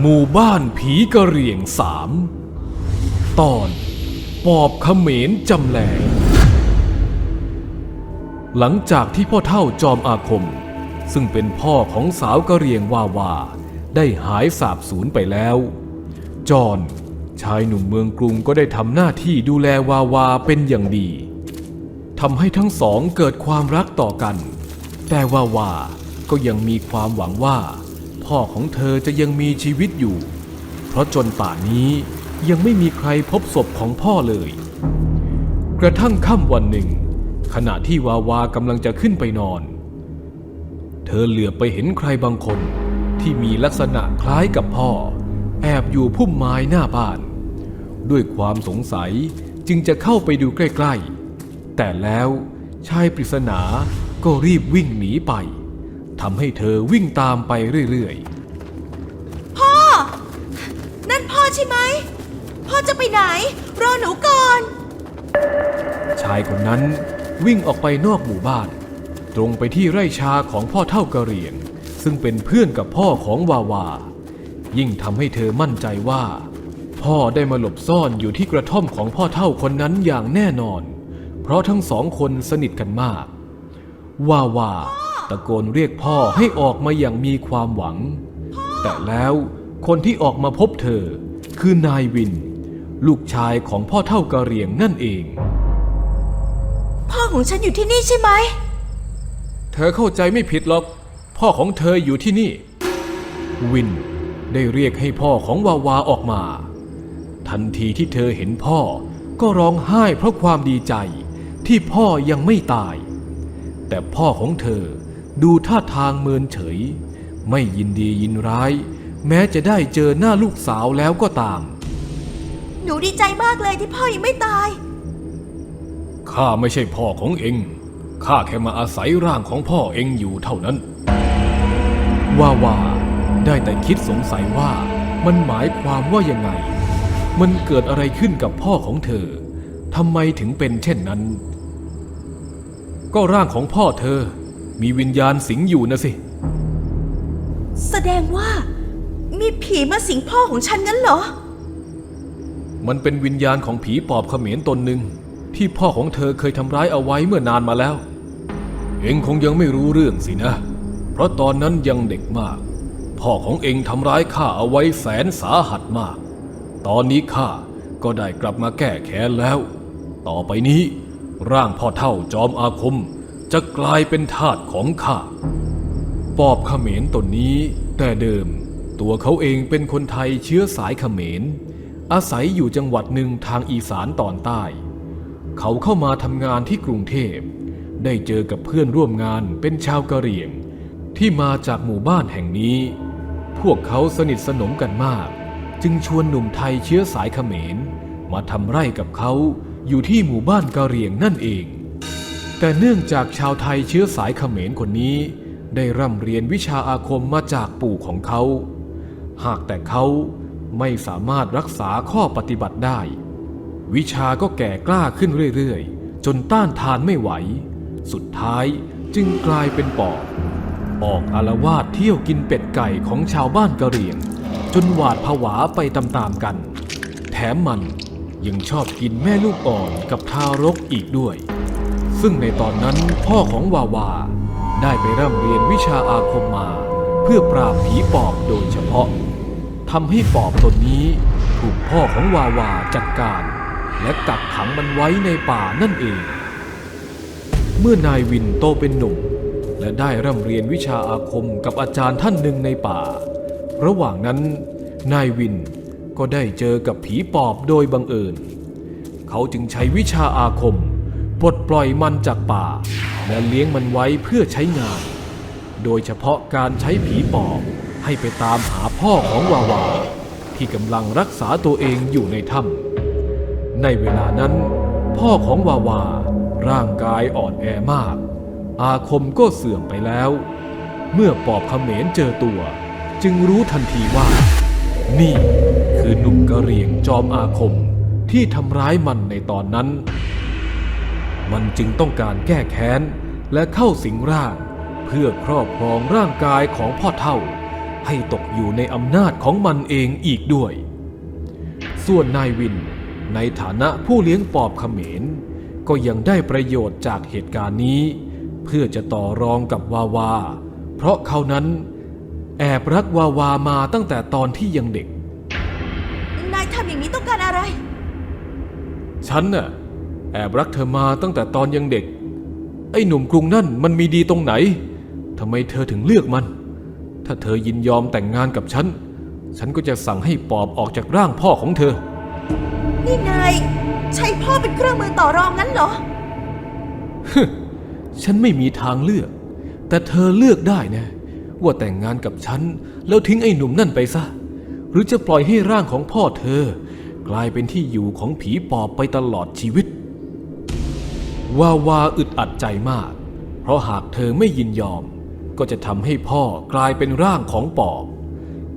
หมู่บ้านผีกระเหรี่ยงสามตอน ปอบเขมรจำแรงหลังจากที่พ่อเท่าจอมอาคม ซึ่งเป็นพ่อของสาวกระเหรี่ยงวาวา ได้หายสาบสูญไปแล้ว จอนชายหนุ่มเมืองกรุงก็ได้ทำหน้าที่ดูแลวาวาเป็นอย่างดีทำให้ทั้งสองเกิดความรักต่อกัน แต่วาวาก็ยังมีความหวังว่า พ่อของเธอจะยังมีชีวิตอยู่ เพราะจนป่านนี้ยังไม่มีใครพบศพของพ่อเลย กระทั่งค่ำวันหนึ่ง ขณะที่วาวากำลังจะขึ้นไปนอน เธอเหลือบไปเห็นใครบางคนที่มีลักษณะคล้ายกับพ่อ แอบอยู่พุ่มไม้หน้าบ้าน ด้วยความสงสัยจึงจะเข้าไปดูใกล้ ๆ แต่แล้วชายปริศนาก็รีบวิ่งหนีไป ทำให้เธอวิ่งตามไปเรื่อยๆ พ่อ นั่นพ่อใช่ไหม พ่อจะไปไหน รอหนูก่อน ชายคนนั้นวิ่งออกไปนอกหมู่บ้าน ตรงไปที่ไร่ชาของพ่อเท่ากะเหรี่ยง ซึ่งเป็นเพื่อนกับพ่อของวาวา ยิ่งทำให้เธอมั่นใจว่า พ่อได้มาหลบซ่อนอยู่ที่กระท่อมของพ่อเท่าคนนั้นอย่างแน่นอน เพราะทั้งสองคนสนิทกันมาก วาวา ตะโกนเรียกพ่อให้ออกมาอย่างมีความหวัง แต่แล้วคนที่ออกมาพบเธอ คือนายวิน ลูกชายของพ่อเท่ากะเหรี่ยงนั่นเอง พ่อของฉันอยู่ที่นี่ใช่ไหม เธอเข้าใจไม่ผิดหรอก พ่อของเธออยู่ที่นี่ วินได้เรียกให้พ่อของวาวาออกมา ทันทีที่เธอเห็นพ่อก็ร้องไห้เพราะความดีใจที่พ่อยังไม่ตาย แต่พ่อของเธอ ดูท่าทางเมินเฉย ไม่ยินดียินร้าย แม้จะได้เจอหน้าลูกสาวแล้วก็ตาม หนูดีใจมากเลยที่พ่อยังไม่ตาย ข้าไม่ใช่พ่อของเอง ข้าแค่มาอาศัยร่างของพ่อเองอยู่เท่านั้น ว่าวาได้แต่คิดสงสัยว่ามันหมายความว่ายังไง มันเกิดอะไรขึ้นกับพ่อของเธอ ทำไมถึงเป็นเช่นนั้น ก็ร่างของพ่อเธอ มีวิญญาณสิงอยู่นะสิ แสดงว่า มีผีมาสิงพ่อของฉันงั้นเหรอ มันเป็นวิญญาณของผีปอบเขมรตนหนึ่ง ที่พ่อของเธอเคยทำร้ายเอาไว้เมื่อนานมาแล้ว เองคงยังไม่รู้เรื่องสินะ เพราะตอนนั้นยังเด็กมาก พ่อของเองทำร้ายข้าเอาไว้แสนสาหัสมาก ตอนนี้ข้าก็ได้กลับมาแก้แค้นแล้ว ต่อไปนี้ร่างพ่อเท่าจอมอาคม จะกลายเป็นทาสของข้า ปอบเขมรตนนี้ แต่เดิมตัวเขาเองเป็นคนไทยเชื้อสายเขมร อาศัยอยู่จังหวัดหนึ่งทางอีสานตอนใต้ เขาเข้ามาทำงานที่กรุงเทพ ได้เจอกับเพื่อนร่วมงานเป็นชาวกะเหรี่ยง ที่มาจากหมู่บ้านแห่งนี้ พวกเขาสนิทสนมกันมาก จึงชวนหนุ่มไทยเชื้อสายเขมร มาทำไร่กับเขาอยู่ที่หมู่บ้านกะเหรี่ยงนั่นเอง แต่เนื่องจากชาวไทยเชื้อสายเขมรคนนี้ ได้ร่ำเรียนวิชาอาคมมาจากปู่ของเขา หากแต่เขาไม่สามารถรักษาข้อปฏิบัติได้ วิชาก็แก่กล้าขึ้นเรื่อยๆ จนต้านทานไม่ไหว สุดท้ายจึงกลายเป็นปอบออกอารวาสเที่ยวกินเป็ดไก่ของชาวบ้านกะเหรี่ยง จนหวาดผวาไปตามๆกัน แถมมันยังชอบกินแม่ลูกอ่อนกับทารกอีกด้วย ซึ่งในตอนนั้นพ่อของวาวา ได้ไปร่ำเรียนวิชาอาคมมา เพื่อปราบผีปอบโดยเฉพาะทำให้ปอบตนนี้ถูกพ่อของวาวาจัดการ และกักขังมันไว้ในป่านั่นเอง เมื่อนายวินโตเป็นหนุ่ม และได้ร่ำเรียนวิชาอาคมกับอาจารย์ท่านหนึ่งในป่า ระหว่างนั้น นายวินก็ได้เจอกับผีปอบโดยบังเอิญ เขาจึงใช้วิชาอาคม ปลดปล่อยมันจากป่า และเลี้ยงมันไว้เพื่อใช้งาน โดยเฉพาะการใช้ผีปอบให้ไปตามหาพ่อของวาวา ที่กำลังรักษาตัวเองอยู่ในถ้ำในเวลานั้น พ่อของวาวา ร่างกายอ่อนแอมาก อาคมก็เสื่อมไปแล้ว เมื่อปอบเขมรเจอตัว จึงรู้ทันทีว่า นี่คือหนุ่มกระเรียงจอมอาคมที่ทำร้ายมันในตอนนั้น มันจึงต้องการแก้แค้น และเข้าสิงร่าง เพื่อครอบครองร่างกายของพ่อเท่า ให้ตกอยู่ในอำนาจของมันเองอีกด้วย ส่วนนายวินในฐานะผู้เลี้ยงปอบเขมร ก็ยังได้ประโยชน์จากเหตุการณ์นี้ เพื่อจะต่อรองกับวาวา เพราะเขานั้น แอบรักวาวามาตั้งแต่ตอนที่ยังเด็ก นายทำอย่างนี้ต้องการอะไร ฉันน่ะ แอบรักเธอมาตั้งแต่ตอนยังเด็ก ไอ้หนุ่มกรุงนั่นมันมีดีตรงไหนทำไมเธอถึงเลือกมัน ถ้าเธอยินยอมแต่งงานกับฉัน ฉันก็จะสั่งให้ปอบออกจากร่างพ่อของเธอ นี่นายใช้พ่อเป็นเครื่องมือต่อรองงั้นเหรอ ฉันไม่มีทางเลือก แต่เธอเลือกได้นะ ว่าแต่งงานกับฉัน แล้วทิ้งไอ้หนุ่มนั่นไปซะ หรือจะปล่อยให้ร่างของพ่อเธอ กลายเป็นที่อยู่ของผีปอบไปตลอดชีวิต วาวาอึดอัดใจมาก เพราะหากเธอไม่ยินยอม ก็จะทำให้พ่อกลายเป็นร่างของปอบ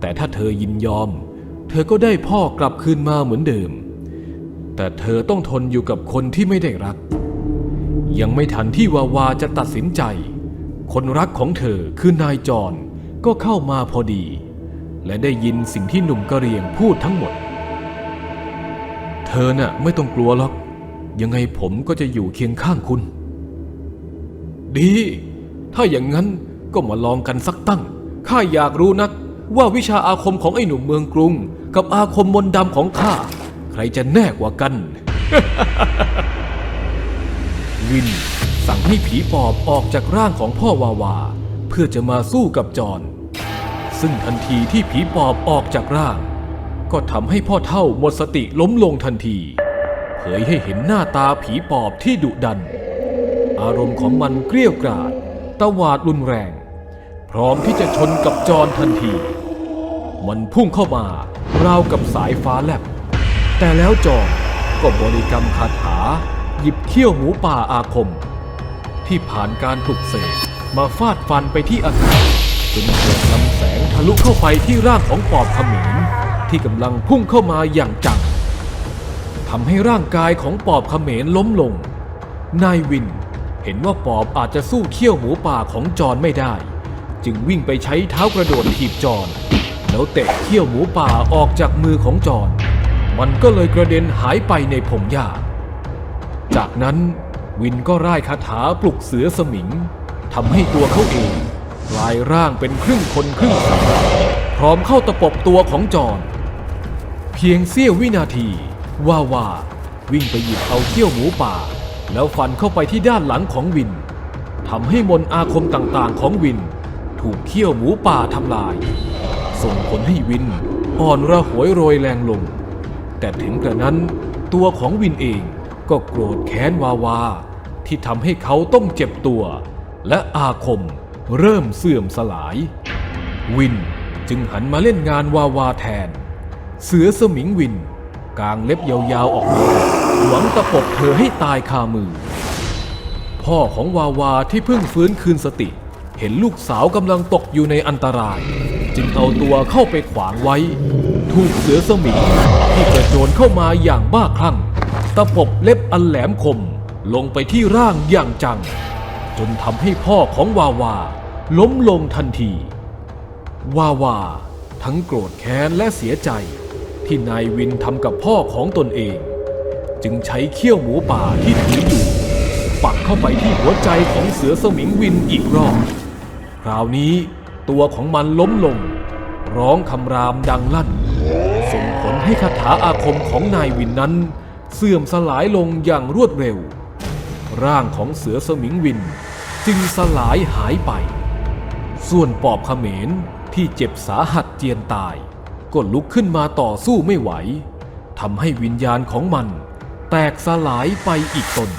แต่ถ้าเธอยินยอม เธอก็ได้พ่อกลับคืนมาเหมือนเดิม แต่เธอต้องทนอยู่กับคนที่ไม่ได้รัก ยังไม่ทันที่วาวาจะตัดสินใจ คนรักของเธอคือนายจรก็เข้ามาพอดี และได้ยินสิ่งที่หนุ่มกระเรียงพูดทั้งหมด เธอน่ะไม่ต้องกลัวหรอก ยังไงผมก็จะอยู่เคียงข้างคุณ ดี ถ้าอย่างนั้นก็มาลองกันสักตั้ง ข้าอยากรู้นัก ว่าวิชาอาคมของไอ้หนุ่มเมืองกรุง กับอาคมมนต์ดำของข้า ใครจะแน่กว่ากัน วิน สั่งให้ผีปอบออกจากร่างของพ่อวาวา เพื่อจะมาสู้กับจอนซึ่งทันทีที่ผีปอบออกจากร่าง ก็ทำให้พ่อเท่าหมดสติล้มลงทันที ยให้เห็นหน้าตาผีปอบที่ดุดัน อารมณ์ของมันเกรี้ยวกราดตวาดรุนแรง พร้อมที่จะชนกับจอนทันที มันพุ่งเข้ามาราวกับสายฟ้าแลบ แต่แล้วจอนก็บริกรรมคาถา หยิบเขี้ยวหมูป่าอาคม ที่ผ่านการปลุกเสกมาฟาดฟันไปที่อากาศจนเกิดลำแสงทะลุเข้าไปที่ร่างของปอบขมิรที่กำลังพุ่งเข้ามาอย่างจัง ทำให้ร่างกายของปอบเขมรล้มลง นายวินเห็นว่าปอบอาจจะสู้เขี้ยวหมูป่าของจอนไม่ได้ จึงวิ่งไปใช้เท้ากระโดดถีบจอนแล้วเตะเขี้ยวหมูป่าออกจากมือของจอนมันก็เลยกระเด็นหายไปในพงหญ้า จากนั้นวินก็ร่ายคาถาปลุกเสือสมิงทำให้ตัวเขาเองกลายร่างเป็นครึ่งคนครึ่งสัตว์พร้อมเข้าตะปบตัวของจอนเพียงเสี้ยววินาที วาวาวิ่งไปหยิบเอาเขี้ยวหมูป่า แล้วฟันเข้าไปที่ด้านหลังของวินทำให้มนอาคมต่างๆของวิน ถูกเขี้ยวหมูป่าทำลาย ส่งผลให้วินอ่อนระหวยโรยแรงลง แต่ถึงกระนั้นตัวของวินเองก็โกรธแค้นวาวา ที่ทำให้เขาต้องเจ็บตัว และอาคมเริ่มเสื่อมสลาย วินจึงหันมาเล่นงานวาวาแทน เสือสมิงวิน กางเล็บยาวๆออกมาหวังตะปบเธอให้ตายคามือ พ่อของวาวาที่เพิ่งฟื้นคืนสติ เห็นลูกสาวกำลังตกอยู่ในอันตราย จึงเอาตัวเข้าไปขวางไว้ ถูกเสือสมิงที่กระโจนเข้ามาอย่างบ้าคลั่ง ตะปบเล็บอันแหลมคมลงไปที่ร่างอย่างจัง จนทำให้พ่อของวาวา ล้มลงทันที วาวา ทั้งโกรธแค้นและเสียใจ ที่นายวินทำกับพ่อของตนเอง จึงใช้เขี้ยวหมูป่าที่ถืออยู่ ปักเข้าไปที่หัวใจของเสือสมิงวินอีกรอบ คราวนี้ตัวของมันล้มลง ร้องคำรามดังลั่น ส่งผลให้คาถาอาคมของนายวินนั้น เสื่อมสลายลงอย่างรวดเร็ว ร่างของเสือสมิงวิน จึงสลายหายไป ส่วนปอบเขมรที่เจ็บสาหัสเจียนตาย ก็ลุกขึ้นมาต่อสู้ไม่ไหวทำให้วิญญาณของมัน แตกสลายไปอีกตน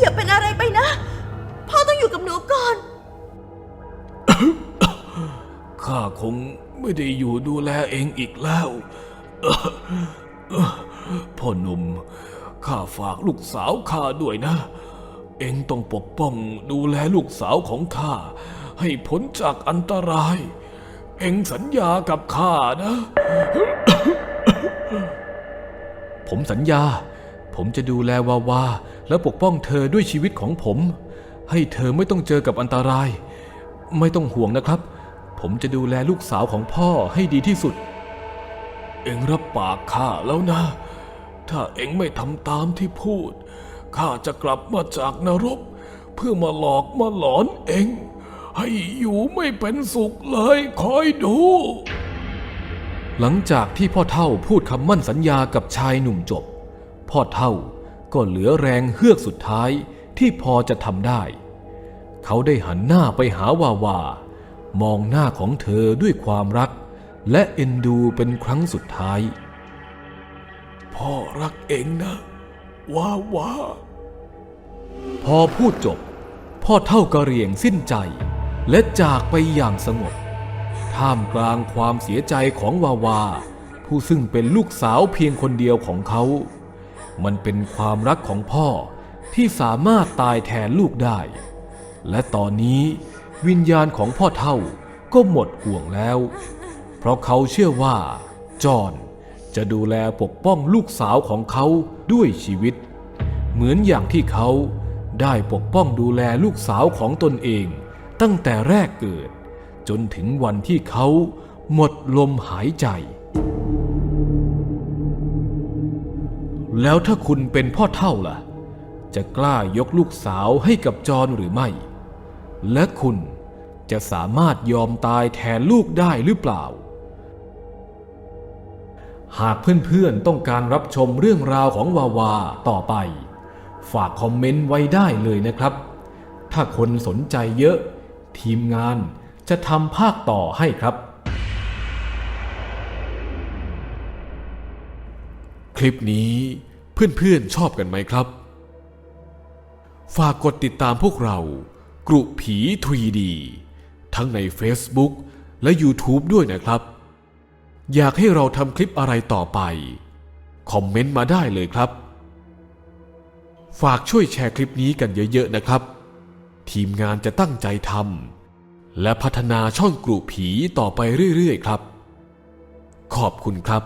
อย่าเป็นอะไรไปนะ พ่อต้องอยู่กับหนูก่อน ข้าคงไม่ได้อยู่ดูแลเองอีกแล้ว พ่อหนุ่ม ข้าฝากลูกสาวข้าด้วยนะ เองต้องปกป้องดูแลลูกสาวของข้าให้พ้นจากอันตราย เองสัญญากับข้านะ ผมสัญญา ผมจะดูแลวาวา และปกป้องเธอด้วยชีวิตของผม ให้เธอไม่ต้องเจอกับอันตราย ไม่ต้องห่วงนะครับ ผมจะดูแลลูกสาวของพ่อให้ดีที่สุด เอ็งรับปากข้าแล้วนะ ถ้าเอ็งไม่ทำตามที่พูดข้าจะกลับมาจากนรก เพื่อมาหลอกมาหลอนเอ็ง ให้อยู่ไม่เป็นสุขเลยคอยดู หลังจากที่พ่อเท่าพูดคำมั่นสัญญากับชายหนุ่มจบ พ่อเท่าก็เหลือแรงเฮือกสุดท้ายที่พอจะทำได้ เขาได้หันหน้าไปหาวาวามองหน้าของเธอด้วยความรัก และเอ็นดูเป็นครั้งสุดท้าย พ่อรักเองนะว้าวาพอพูดจบ พ่อเท่ากระเหรียงสิ้นใจ และจากไปอย่างสงบ ท่ามกลางความเสียใจของวาวา ผู้ซึ่งเป็นลูกสาวเพียงคนเดียวของเขา มันเป็นความรักของพ่อที่สามารถตายแทนลูกได้ และตอนนี้วิญญาณของพ่อเท่าก็หมดห่วงแล้ว เพราะเขาเชื่อว่า จอนจะดูแลปกป้องลูกสาวของเขาด้วยชีวิต เหมือนอย่างที่เขาได้ปกป้องดูแลลูกสาวของตนเอง ตั้งแต่แรกเกิด จนถึงวันที่เขาหมดลมหายใจ แล้วถ้าคุณเป็นพ่อเท่าล่ะ จะกล้ายกลูกสาวให้กับจอห์นหรือไม่ และคุณจะสามารถยอมตายแทนลูกได้หรือเปล่า หากเพื่อนๆต้องการรับชมเรื่องราวของวาวาต่อไป ฝากคอมเมนต์ไว้ได้เลยนะครับ ถ้าคนสนใจเยอะ ทีมงานจะทำภาคต่อให้ครับ คลิปนี้เพื่อนๆชอบกันไหมครับ ฝากกดติดตามพวกเรากรุผี 3D ทั้งใน Facebook และ YouTube ด้วยนะครับ อยากให้เราทำคลิปอะไรต่อไป คอมเมนต์มาได้เลยครับ ฝากช่วยแชร์คลิปนี้กันเยอะ ๆ นะครับ ทีมงานจะตั้งใจทำและพัฒนาช่องกลุ่ผีต่อไปเรื่อยๆครับ ขอบคุณครับ